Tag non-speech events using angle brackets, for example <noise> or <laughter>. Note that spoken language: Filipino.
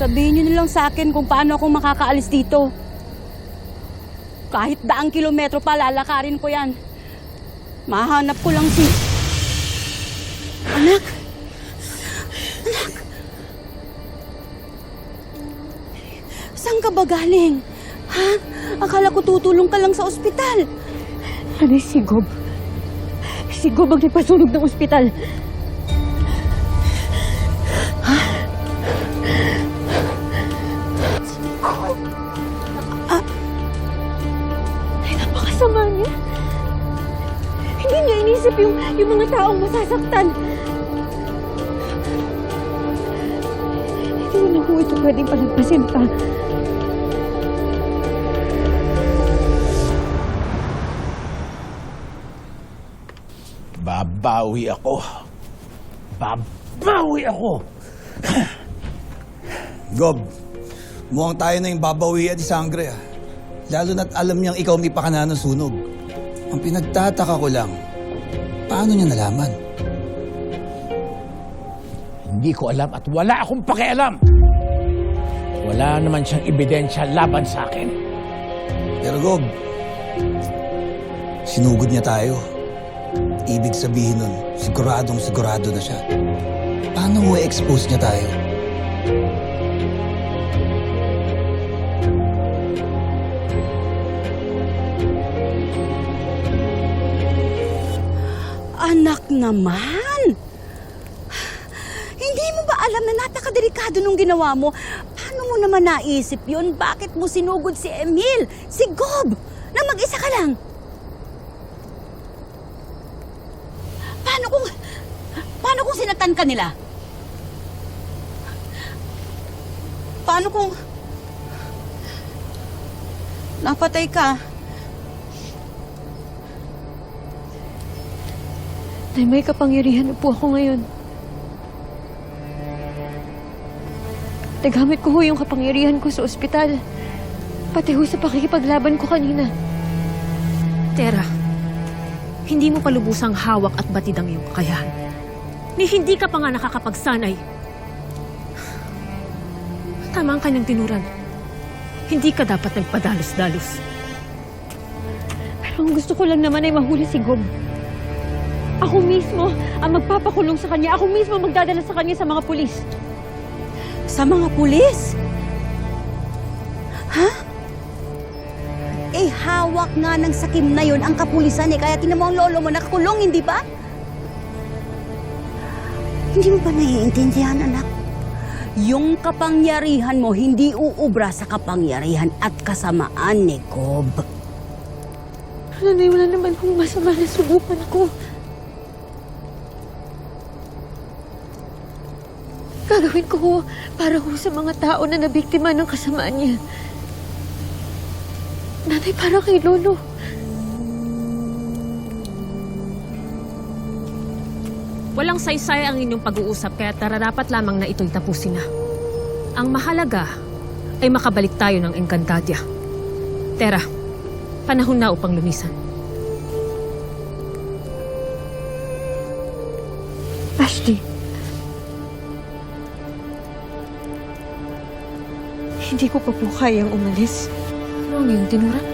Sabihin niyo na lang sa akin kung paano ako makakaalis dito. Kahit daang kilometro pa, lalakarin ko yan. Mahanap ko lang si... Anak! Anak! Saan ka ba galing? Ha? Akala ko tutulong ka lang sa ospital. Ano si Gob? Si Gob ang nagpasunog ng ospital. Niya inisip yung, yung mga taong masasaktan. Hindi na po ito pwedeng palagpasin pa. Babawi ako. Babawi ako. <sighs> Gob, mukhang tayo na yung babawian ni Sangre ah. Lalo na't alam niyang ikaw may pakana ng sunog. Ang pinagtataka ko lang, paano niya nalaman? Hindi ko alam at wala akong pakialam. Wala naman siyang ebidensya laban sa akin. Pero Gob, sinugod niya tayo. Ibig sabihin nun, siguradong sigurado na siya. Paano mo expose niya tayo? Anak naman! Hindi mo ba alam na napakadelikado nung ginawa mo? Paano mo naman naisip yun? Bakit mo sinugod si Emil, si Gob, na mag-isa ka lang? Paano kung... Paano kung sinatan ka nila? Paano kung... Napatay ka? Nay, may kapangyarihan na po ako ngayon. Nagamit ko ho yung kapangyarihan ko sa ospital. Pati ho sa pakikipaglaban ko kanina. Tera, hindi mo pa lubusang hawak at batid ang iyong kakayahan. Ni hindi ka pa nga nakakapagsanay. Tama ang kanyang tinuran. Hindi ka dapat nagpadalos-dalos. Pero ang gusto ko lang naman ay mahuli si Gob. Ako mismo ang magpapakulong sa kanya. Ako mismo ang magdadala sa kanya sa mga pulis. Sa mga pulis? Ha? Eh, hawak nga ng sakim na yon ang kapulisan eh. Kaya tinan mo ang lolo mo nakakulong, hindi ba? Hindi mo ba naiintindihan, anak? Yung kapangyarihan mo hindi uubra sa kapangyarihan at kasamaan ni Cobb. Nanay, wala naman kung masama na subukan ako. Gagawin ko ho para ho sa mga tao na nabiktima ng kasamaan niya. Nanay, para kay Lolo. Walang saysay ang inyong pag-uusap kaya tararapat lamang na ito'y tapusin na. Ang mahalaga ay makabalik tayo ng Encantadia. Tera, panahon na upang lumisan. Hindi ko pa po kayang umalis. Ano ang iyong tinuran?